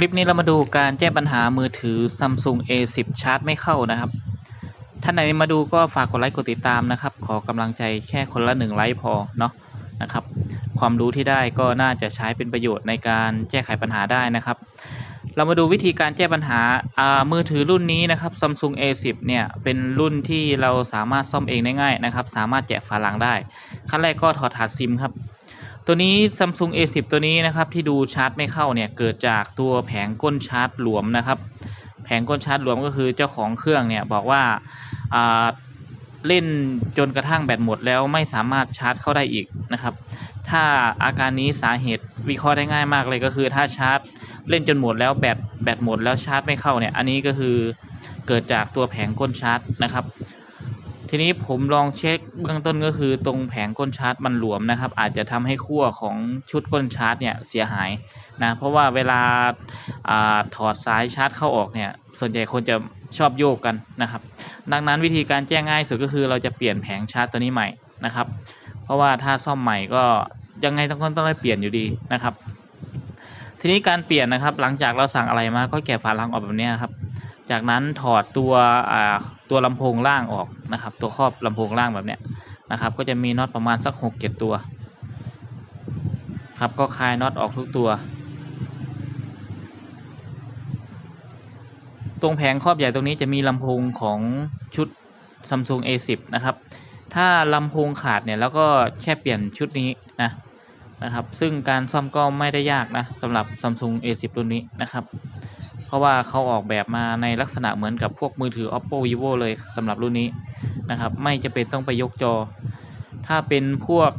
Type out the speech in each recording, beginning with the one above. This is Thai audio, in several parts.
คลิปนี้เรามาดูการแก้ปัญหามือถือ Samsung A10 ชาร์จไม่เข้านะครับ ท่านไหนมาดูก็ฝากกดไลค์กดติดตามนะครับ ขอกำลังใจแค่คนละหนึ่งไลค์พอเนาะนะครับ ความรู้ที่ได้ก็น่าจะใช้เป็นประโยชน์ในการแก้ไขปัญหาได้นะครับ เรามาดูวิธีการแก้ปัญหาอ่ามือถือรุ่นนี้นะครับ Samsung A10 เนี่ยเป็นรุ่นที่เราสามารถซ่อมเองได้ง่ายนะครับ สามารถแจกฝาหลังได้ ขั้นแรกก็ถอดถาดซิมครับ ตัวนี้ Samsung A10 ตัวนี้นะครับที่ดูชาร์จไม่เข้าเนี่ยเกิดจากตัวแผงก้นชาร์จหลวมนะครับ แผงก้นชาร์จหลวมก็คือเจ้าของเครื่องเนี่ยบอกว่าอ่าเล่นจนกระทั่งแบตหมดแล้วไม่สามารถชาร์จเข้าได้อีกนะครับ ถ้าอาการนี้สาเหตุวิเคราะห์ได้ง่ายมากเลยก็คือถ้าชาร์จเล่นจนหมดแล้วแบตแบตหมดแล้วชาร์จไม่เข้าเนี่ยอันนี้ก็คือเกิดจากตัวแผงก้นชาร์จนะครับ ทีนี้ผมลองเช็คเบื้องต้นก็คือตรงแผงก้นชาร์จมันหลวมนะครับ อาจจะทำให้ขั้วของชุดก้นชาร์จเนี่ยเสียหายนะเพราะว่าเวลาอาถอดสายชาร์จเข้าออกเนี่ยส่วนใหญ่คนจะชอบโยกกันนะครับ ดังนั้นวิธีการแจ้งง่ายสุดก็คือเราจะเปลี่ยนแผงชาร์จตัวนี้ใหม่นะครับ เพราะว่าถ้าซ่อมใหม่ก็ยังไงต้องต้องได้เปลี่ยนอยู่ดีนะครับ ทีนี้การเปลี่ยนนะครับหลังจากเราสั่งอะไรมาก็แกะฝาลังออกแบบนี้ครับ จากนั้นถอดตัวตัวลำโพงล่างออกนะครับ ตัวครอบลำโพงล่างแบบเนี้ยนะครับ ก็จะมีน็อตประมาณสักหกเจ็ดตัว ครับก็คลายน็อตออกทุกตัว ตรงแผงครอบใหญ่ตรงนี้จะมีลำโพงของชุด Samsung A10 นะครับ ถ้าลำโพงขาดเนี่ยแล้วก็แค่เปลี่ยนชุดนี้นะนะครับ ซึ่งการซ่อมก็ไม่ได้ยากนะสำหรับ Samsung A10 รุ่นนี้นะครับ เพราะว่าเขาออกแบบมาในลักษณะเหมือนกับพวกมือถือ Oppo Vivo เลยสำหรับรุ่นนี้นะครับ ไม่จะเป็นต้องไปยกจอ ถ้าเป็นพวก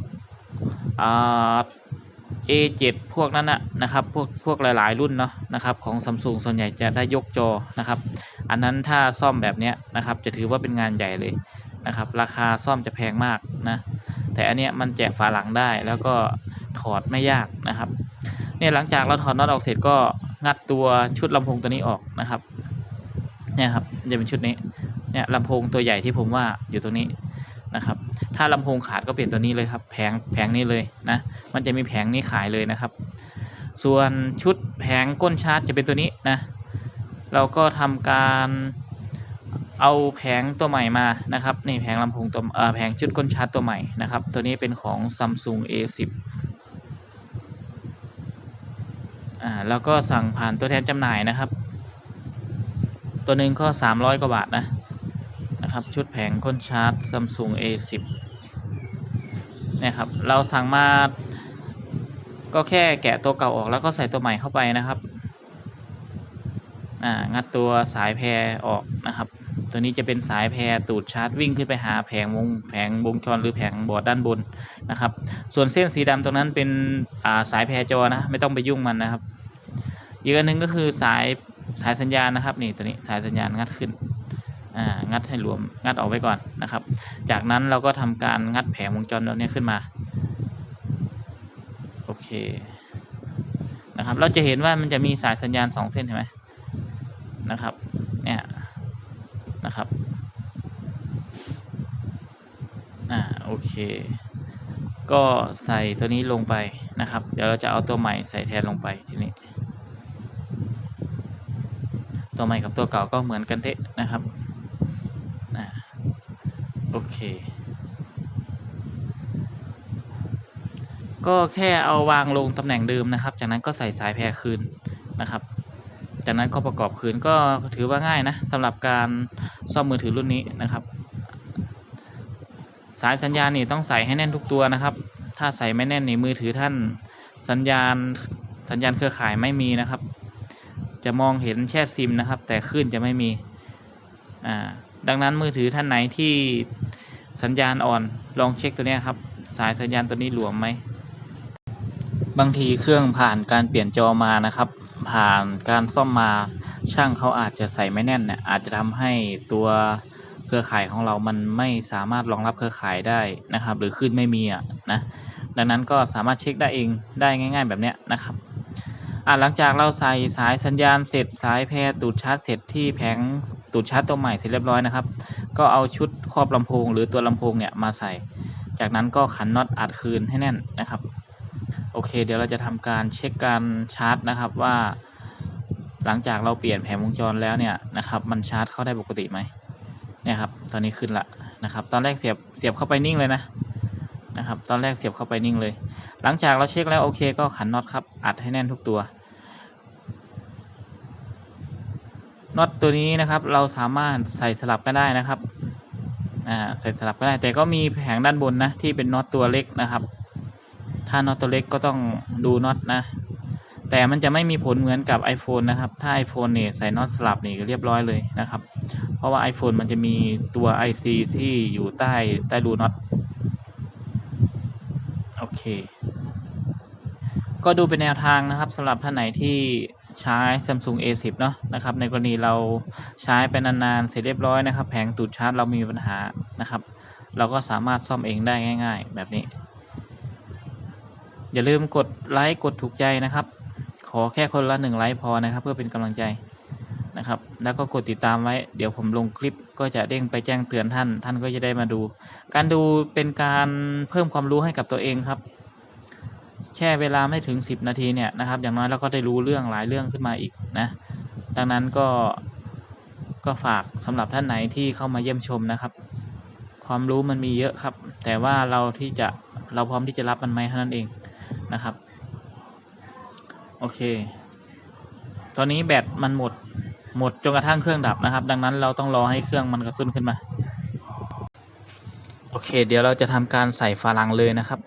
A7 พวกนั้นนะนะครับ พวกพวกหลายๆ รุ่นเนาะนะครับของ Samsung ส่วนใหญ่จะได้ยกจอนะครับ อันนั้นถ้าซ่อมแบบนี้นะครับ จะถือว่าเป็นงานใหญ่เลยนะครับ ราคาซ่อมจะแพงมากนะ แต่อันเนี้ยมันแจกฝาหลังได้แล้วก็ถอดไม่ยากนะครับ เนี่ยหลังจากเราถอดน็อตออกเสร็จก็ งัดตัวชุดลำโพงตัวนี้ออกนะครับเนี่ยครับจะเป็นชุดนี้เนี่ยลำโพงตัวใหญ่ที่ผมว่าอยู่ตรงนี้นะครับ ถ้าลำโพงขาดก็เปลี่ยนตัวนี้เลยครับแผงแผงนี้เลยนะมันจะมีแผงนี้ขายเลยนะครับ ส่วนชุดแผงก้นชาร์จจะเป็นตัวนี้นะเราก็ทำการเอาแผงตัวใหม่มานะครับนี่แผงลำโพงตัวเอ่อแผงชุดก้นชาร์จตัวใหม่นะครับ ตัวนี้เป็นของ Samsung A10 อ่าแล้วก็สั่งผ่านตัวแทนจำหน่ายนะครับ ตัวหนึ่งก็ 300 กว่าบาทนะนะครับชุดแผงก้นชาร์จ Samsung A10 นี่ยครับเราสั่งมาก็แค่แกะตัวเก่าออกแล้วก็ใส่ตัวใหม่เข้าไปนะครับอ่างัดตัวสายแพรออกนะครับ ตัวนี้จะเป็นสายแพรตูดชาร์จวิ่งขึ้นไปหาแผงวงแผงวงจรหรือแผงบอร์ดด้านบนนะครับ ส่วนเส้นสีดำตรงนั้นเป็นาสายแพรจอนะไม่ต้องไปยุ่งมันนะครับอีกอันหนึงก็คือสายสายสัญญาณนะครับนี่ตัวนี้สายสัญญาณงัดขึ้นงัดให้รวมงัดออกไว้ก่อนนะครับ จากนั้นเราก็ทำการงัดแผงวงจรตัวนี้ขึ้นมาโอเคนะครับเราจะเห็นว่ามันจะมีสายสัญญาณสองเส้นเห็นไหมนะครับเนี่ย นะครับอ่าโอเค ก็ใส่ตัวนี้ลงไปนะครับ เดี๋ยวเราจะเอาตัวใหม่ใส่แทนลงไปทีนี้ ตัวใหม่กับตัวเก่าก็เหมือนกันเดะนะครับอ่าโอเค ก็แค่เอาวางลงตำแหน่งเดิมนะครับ จากนั้นก็ใส่สายแพรคืนนะครับ จากนั้นก็ประกอบคืนก็ถือว่าง่ายนะสำหรับการซ่อมมือถือรุ่นนี้นะครับ สายสัญญาณนี่ต้องใส่ให้แน่นทุกตัวนะครับ ถ้าใส่ไม่แน่นนี่มือถือท่าน สัญญาณสัญญาณเครือข่ายไม่มีนะครับ จะมองเห็นแค่ซิมนะครับ แต่คลื่นจะไม่มีอ่าดังนั้นมือถือท่านไหนที่สัญญาณอ่อนลองเช็คตัวนี้ครับ สายสัญญาณตัวนี้หลวมไหมบางทีเครื่องผ่านการเปลี่ยนจอมานะครับ ผ่านการซ่อมมาช่างเขาอาจจะใส่ไม่แน่นเนี่ยอาจจะทำให้ตัวเครือข่ายของเรามันไม่สามารถรองรับเครือข่ายได้นะครับ หรือขึ้นไม่มีอะนะดังนั้นก็สามารถเช็คได้เองได้ง่าย ๆ แบบเนี้ยนะครับอ่าหลังจากเราใส่สายสัญญาณเสร็จสายแพรตูดชาร์จเสร็จที่แผงตูดชาร์จตัวใหม่เสร็จเรียบร้อยนะครับ ก็เอาชุดครอบลำโพงหรือตัวลำโพงเนี่ยมาใส่ จากนั้นก็ขันน็อตอัดคืนให้แน่นนะครับ โอเค เดี๋ยวเราจะทำการเช็คการชาร์จนะครับว่า หลังจากเราเปลี่ยนแผงวงจรแล้วเนี่ยนะครับมันชาร์จเข้าได้ปกติไหมเนี่ยครับตอนนี้ขึ้นละนะครับตอนแรกเสียบเสียบเข้าไปนิ่งเลยนะนะครับตอนแรกเสียบเข้าไปนิ่งเลย หลังจากเราเช็คแล้วโอเคก็ขันน็อตครับอัดให้แน่นทุกตัวน็อตตัวนี้นะครับเราสามารถใส่สลับกันได้นะครับอ่าใส่สลับก็ได้แต่ก็มีแผงด้านบนนะที่เป็นน็อตตัวเล็กนะครับ ถ้าน็อตตัวเล็กก็ต้องดูน็อตนะ แต่มันจะไม่มีผลเหมือนกับ iPhone นะครับ ถ้า iPhone เนี่ยใส่น็อตสลับนี่ก็เรียบร้อยเลยนะครับ เพราะว่า iPhone มันจะมีตัว IC ที่อยู่ใต้ใต้รูน็อตโอเค ก็ดูเป็นแนวทางนะครับสำหรับท่านไหนที่ใช้ Samsung A10 เนาะนะครับ ในกรณีเราใช้ไปนานๆ เสร็จเรียบร้อยนะครับ แผงตูดชาร์จเรามีปัญหานะครับ เราก็สามารถซ่อมเองได้ง่าย ๆ แบบนี้ อย่าลืมกดไลค์กดถูกใจนะครับ ขอแค่คนละหนึ่งไลค์พอนะครับ เพื่อเป็นกำลังใจนะครับ แล้วก็กดติดตามไว้ เดี๋ยวผมลงคลิปก็จะเด้งไปแจ้งเตือนท่าน ท่านก็จะได้มาดู การดูเป็นการเพิ่มความรู้ให้กับตัวเองครับ แช่เวลาไม่ถึง 10 นาทีเนี่ยนะครับ อย่างน้อยเราก็ได้รู้เรื่องหลายเรื่องขึ้นมาอีกนะ ดังนั้นก็ก็ฝากสำหรับท่านไหนที่เข้ามาเยี่ยมชมนะครับ ความรู้มันมีเยอะครับ แต่ว่าเราที่จะเราพร้อมที่จะรับมันไหมเท่านั้นเอง นะครับ โอเค ตอนนี้แบตมันหมดหมดจนกระทั่งเครื่องดับนะครับ ดังนั้นเราต้องรอให้เครื่องมันกระตุ้นขึ้นมา โอเค เดี๋ยวเราจะทำการใส่ฝาลังเลยนะครับ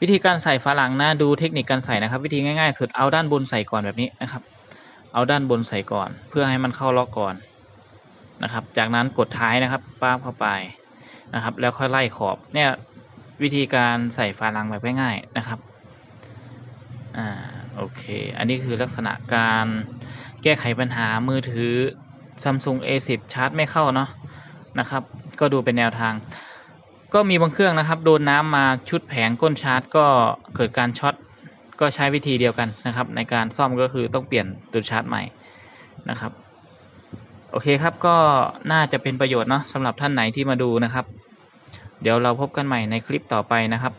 วิธีการใส่ฝาลังนะดูเทคนิคการใส่นะครับ วิธีง่ายๆสุดเอาด้านบนใส่ก่อนแบบนี้นะครับ เอาด้านบนใส่ก่อน เพื่อให้มันเข้าล็อกก่อนนะครับ จากนั้นกดท้ายนะครับป้าบเข้าไปนะครับ แล้วค่อยไล่ขอบเนี่ยวิธีการใส่ฝาลังแบบง่ายๆนะครับ อ่าโอเค อันนี้คือลักษณะการแก้ไขปัญหามือถือ Samsung A10 ชาร์จไม่เข้าเนาะนะครับ ก็ดูเป็นแนวทาง ก็มีบางเครื่องนะครับ โดนน้ำมาชุดแผงก้นชาร์จ ก็เกิดการช็อตก็ใช้วิธีเดียวกันนะครับ ในการซ่อมก็คือต้องเปลี่ยนตัวชาร์จใหม่นะครับโอเคครับก็น่าจะเป็นประโยชน์เนาะสำหรับท่านไหนที่มาดูนะครับ เดี๋ยวเราพบกันใหม่ในคลิปต่อไปนะครับ